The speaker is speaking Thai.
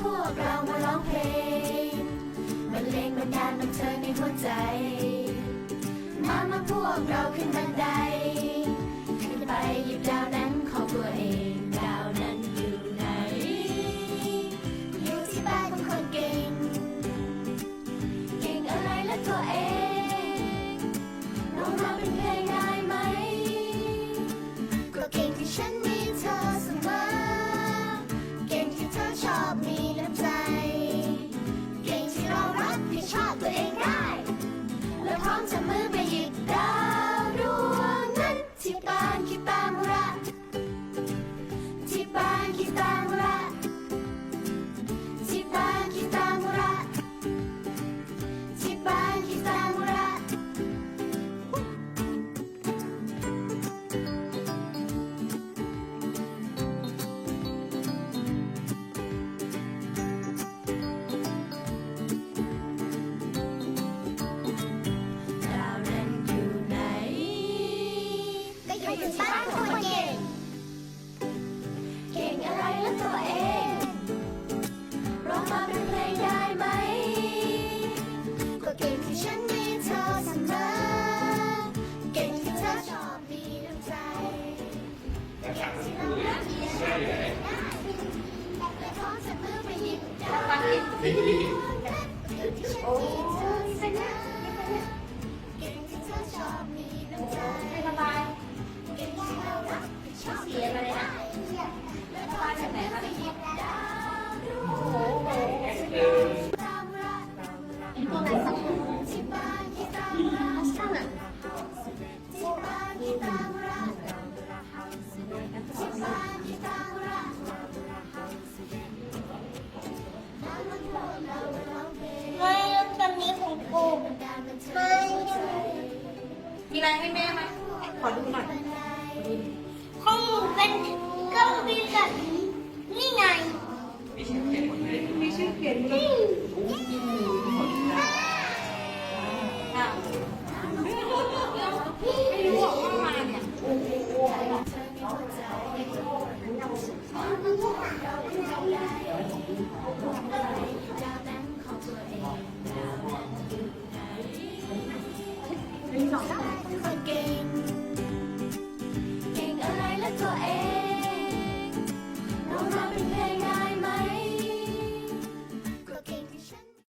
พวกเรามาร้องเพลงบรรเลงบรรดาลบันเทิงในหัวใจ มามาพวกเราขึ้นบันได ขึ้นไปหยิบดาวนั้นของตัวเอง ดาวนั้นอยู่ไหน อยู่ที่บ้านของคนเก่ง เก่งอะไรและตัวเองร้องมาเป็นเพลงได้ไหม ก็เก่งที่ฉันมี อบมีน้ำใจเก่งที่เรารักที่ชอบได้และพร้อมจะมือไปยิบด มีอะไรให้แม่ไหมขอดูหน่อยของหนูเป็นเครื่องบินแบบนี้นี่ไง มีชื่อเขียนหมดเลยมีชื่อเขียนหมดเลย